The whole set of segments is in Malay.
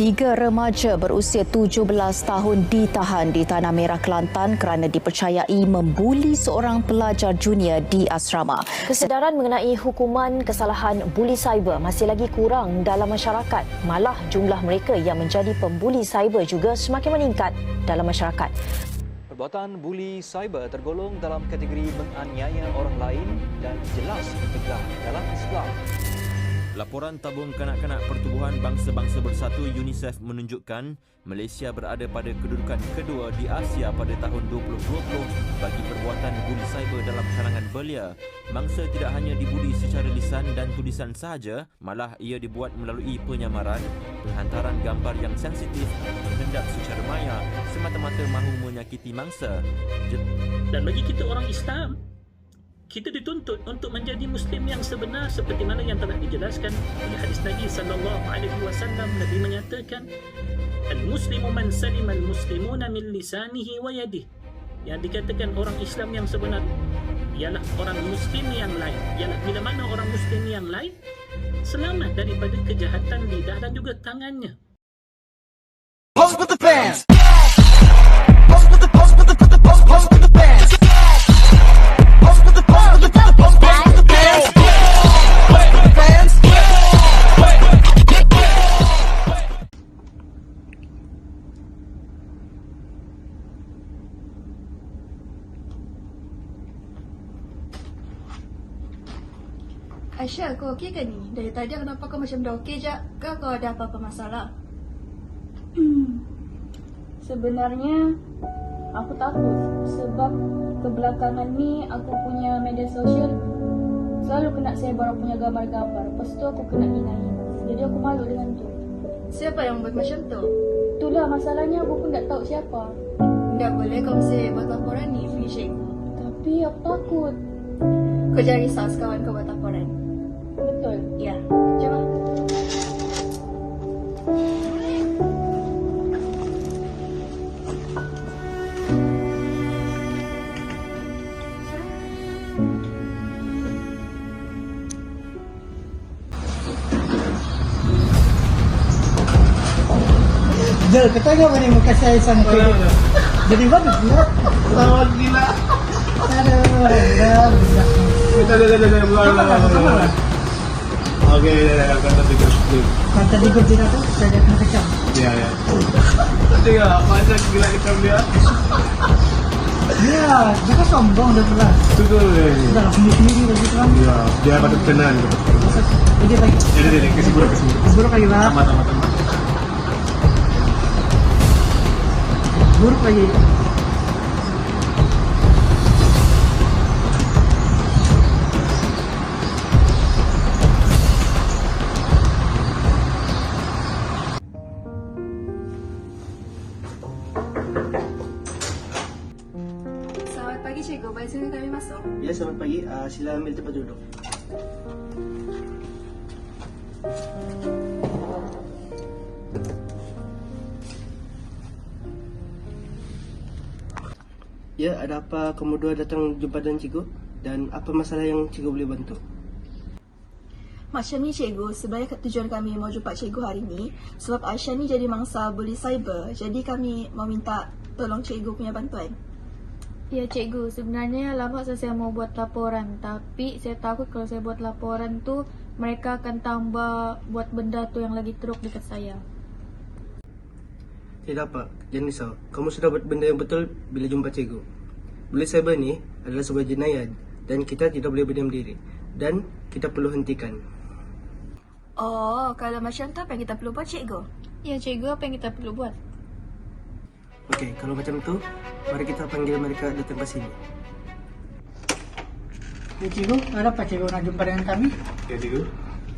Tiga remaja berusia 17 tahun ditahan di Tanah Merah Kelantan kerana dipercayai membuli seorang pelajar junior di asrama. Kesedaran mengenai hukuman kesalahan buli cyber masih lagi kurang dalam masyarakat. Malah jumlah mereka yang menjadi pembuli cyber juga semakin meningkat dalam masyarakat. Perbuatan buli cyber tergolong dalam kategori menganiaya orang lain dan jelas ditegah dalam Islam. Laporan tabung kanak-kanak Pertubuhan Bangsa-Bangsa Bersatu UNICEF menunjukkan Malaysia berada pada kedudukan kedua di Asia pada tahun 2020 bagi perbuatan buli cyber dalam kalangan belia. Mangsa tidak hanya dibuli secara lisan dan tulisan sahaja, malah ia dibuat melalui penyamaran, penghantaran gambar yang sensitif, menghendap secara maya semata-mata mahu menyakiti mangsa. Dan bagi kita orang Islam, kita dituntut untuk menjadi muslim yang sebenar seperti mana yang telah dijelaskan oleh hadis Nabi sallallahu alaihi wasallam. Nabi menyatakan al-muslimu man salima al-muslimuna min lisanihi wa yadihi. Yang dikatakan orang Islam yang sebenar ialah orang muslim yang lain. Ialah bila mana orang muslim yang lain selamat daripada kejahatan lidah dan juga tangannya. Pose with the fans. Aisyah, kau okey ke ni? Dari tadi kenapa kau macam dah okey je? Ke kau ada apa-apa masalah? Sebenarnya aku takut sebab kebelakangan ni aku punya media sosial selalu kena saya orang punya gambar-gambar. Lepas tu aku kena hina-hina. Jadi aku malu dengan tu. Siapa yang buat macam tu? Itulah masalahnya aku pun tak tahu siapa. Tak boleh kau mesti buat laporan ni cikgu. Tapi aku takut. Kau jangan risau sekawan kau buat laporan. Betul. Ya, cuba. Jel, kata kau ni muka saya gitu. Jadi bagus pula. Sama gila. Aduh, dah, dah. Kita dah dah dah bukan. Okey, dah dah kata tiga. Kalau tadi kau tidak tu, saya dah kena kecam. Ya ya. Macam gila kita dia. Ya, dia kan sombong dah pula. Tu tu. Dah lah, sendiri-sendiri lagi tu kan. Ya, dia tenang. Jadi baik. Jadi jadi kasih buruk kasih buruk. Buruk lagi lah. Tamat tamat tamat. Buruk lagi. Selamat pagi cikgu. Baik sini kami masuk. Ya, selamat pagi. Uh, sila ambil tempat duduk. Ya, ada apa kamu dua datang jumpa dengan cikgu? Dan apa masalah yang cikgu boleh bantu? Macam ni cikgu, sebenarnya tujuan kami mau jumpa cikgu hari ni sebab Aisyah ni jadi mangsa bully cyber. Jadi kami mau minta tolong cikgu punya bantuan. Ya cikgu, sebenarnya lama saya mau buat laporan Tapi saya takut kalau saya buat laporan tu Mereka akan tambah buat benda tu yang lagi teruk dekat saya Tidak apa, jangan risau. Kamu sudah buat benda yang betul bila jumpa cikgu. Bully cyber ni adalah sebuah jenayah dan kita tidak boleh berdiam diri. Dan kita perlu hentikan. Oh, kalau macam tu apa yang kita perlu buat cikgu? Ya cikgu, apa yang kita perlu buat? Okey, kalau macam tu, mari kita panggil mereka datang ke sini. Ya, cikgu, ada apa cikgu nak jumpa dengan kami? Ya cikgu.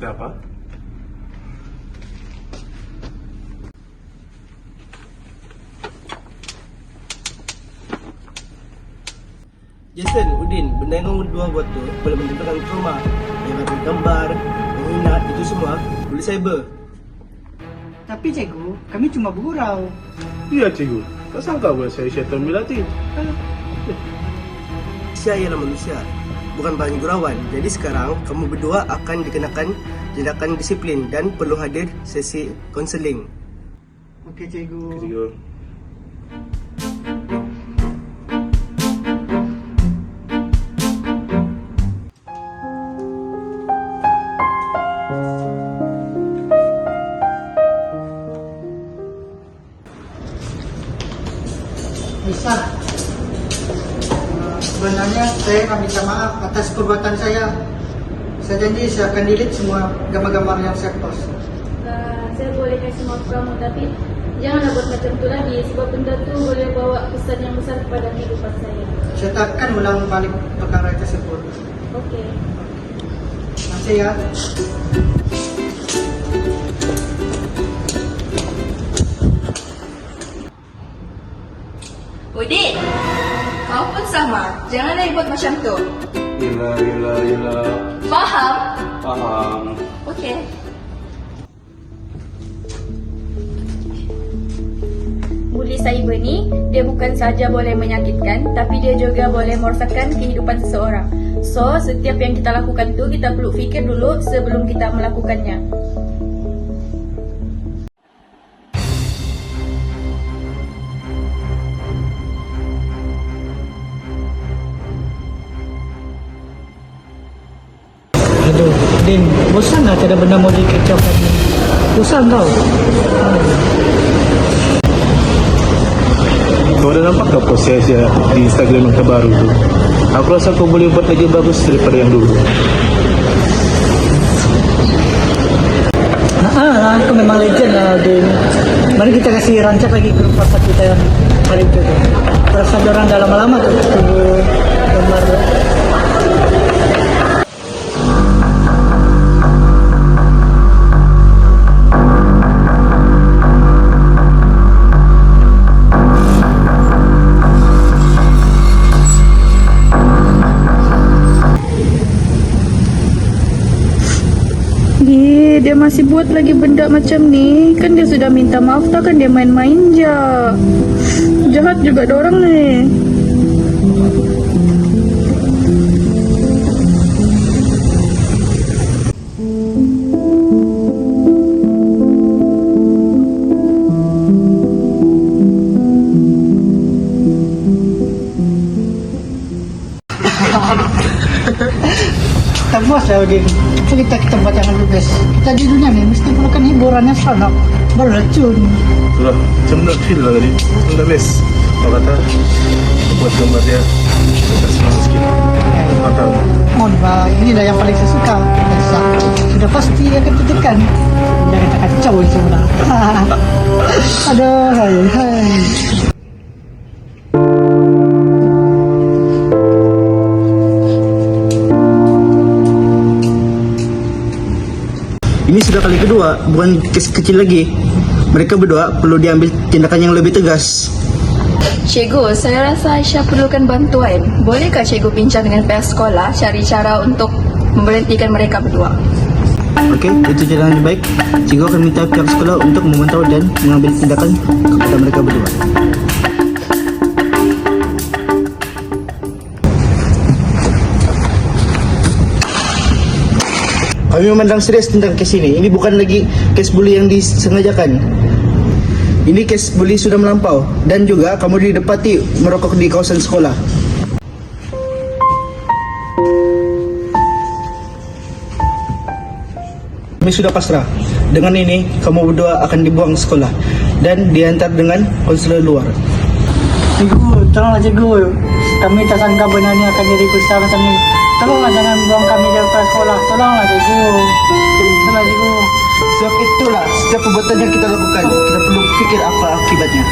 Ada apa? Jason, Udin, benda yang kamu dua buat tu boleh menimbulkan trauma. Yang ada gambar, menghina, itu semua boleh cyber. Tapi cikgu, kami cuma bergurau. Iya cikgu. Tak sangka pula saya syaitan melati. Manusia ialah manusia, bukan banyak gurauan. Jadi sekarang, kamu berdua akan dikenakan tindakan disiplin dan perlu hadir sesi konseling. Okey cikgu. Cikgu. Saya akan minta maaf atas perbuatan saya. Saya janji saya akan delete semua gambar-gambar yang saya post. Uh, saya boleh kasih maaf kamu tapi janganlah buat macam tu lagi sebab benda tu boleh bawa kesan yang besar kepada kehidupan saya. Saya takkan ulang balik perkara tersebut. Okey. Terima kasih ya. Udin, kau pun sama. Janganlah buat macam tu. Yelah, yelah, yelah. Faham? Faham. Okey. Bully cyber ni dia bukan saja boleh menyakitkan tapi dia juga boleh merosakkan kehidupan seseorang. So, setiap yang kita lakukan tu kita perlu fikir dulu sebelum kita melakukannya. Din, bosan lah tiada benda mau dikecaukan ni. Bosan tau. Kau dah nampak ke saya di Instagram yang terbaru tu? Aku rasa kau boleh buat lagi bagus daripada yang dulu. Ah, aku memang legend lah, Din. Mari kita kasih rancak lagi grup WhatsApp kita yang paling tu. Terasa orang dah lama-lama tu tunggu gambar masih buat lagi benda macam ni. Kan dia sudah minta maaf takkan dia main-main je. Jahat juga dorang ni. Kita puas lah, Din. Apa kita buat yang lebih best. Kita di dunia ni mesti perlukan hiburan yang seronok. Beracun. Itulah, macam nak feel lah tadi. Dah best. Kau kata, buat gambar dia. Kita senang sikit. Tahu. Mohon bah, inilah yang paling saya suka. Sudah pasti akan tetekan. Jangan tak kacau semua. Aduh, hai, hai. Kali kedua, bukan kes kecil lagi. Mereka berdua perlu diambil tindakan yang lebih tegas. Cikgu, saya rasa Aisyah perlukan bantuan. Bolehkah cikgu bincang dengan pihak sekolah cari cara untuk memberhentikan mereka berdua? Okey, itu jalan yang baik. Cikgu akan minta pihak sekolah untuk memantau dan mengambil tindakan kepada mereka berdua. Kami memandang serius tentang kes ini. Ini bukan lagi kes bully yang disengajakan. Ini kes bully sudah melampau dan juga kamu didapati merokok di kawasan sekolah. Kami sudah pasrah. Dengan ini, kamu berdua akan dibuang sekolah dan diantar dengan konselor luar. Cikgu, tolonglah cikgu. Kami tak sangka benda ni akan jadi besar macam ni. Tolonglah jangan buang kami dari sekolah. Tolonglah cikgu. Tolonglah cikgu. Sebab itulah setiap perbuatan yang kita lakukan, kita perlu fikir apa akibatnya.